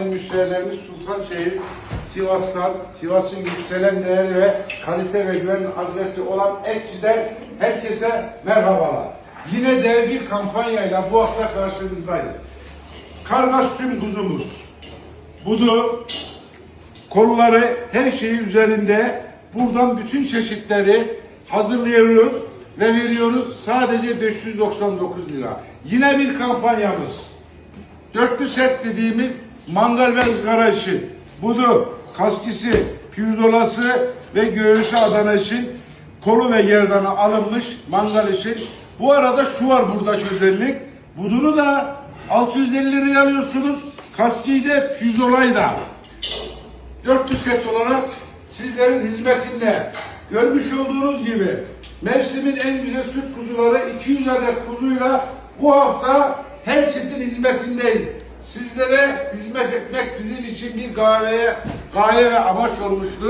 sayın müşterilerimiz Sultanşehir, Sivas'tan, Sivas'ın yükselen değeri ve kalite ve güven adresi olan Ekşi'den herkese merhabalar. Yine dev bir kampanyayla bu hafta karşınızdayız. Kargaş tüm kuzumuz. Budu, kolları her şeyi üzerinde buradan bütün çeşitleri hazırlıyoruz ve veriyoruz sadece 599 lira. Yine bir kampanyamız. Dörtlü set dediğimiz mangal ve ızgara için. Budu, kaskisi, pirzolası ve göğüsü Adana için kolu ve gerdanı alınmış mangal için. Bu arada şu var burada özellik. Budunu da 650 liraya alıyorsunuz. Kaskiyi de pirzolayı da. Dörtlü set olarak sizlerin hizmetinde görmüş olduğunuz gibi mevsimin en güzel süt kuzuları 200 adet kuzuyla bu hafta herkesin hizmetindeyiz. Sizlere hizmet etmek bizim için bir gaye, gaye ve amaç olmuştur.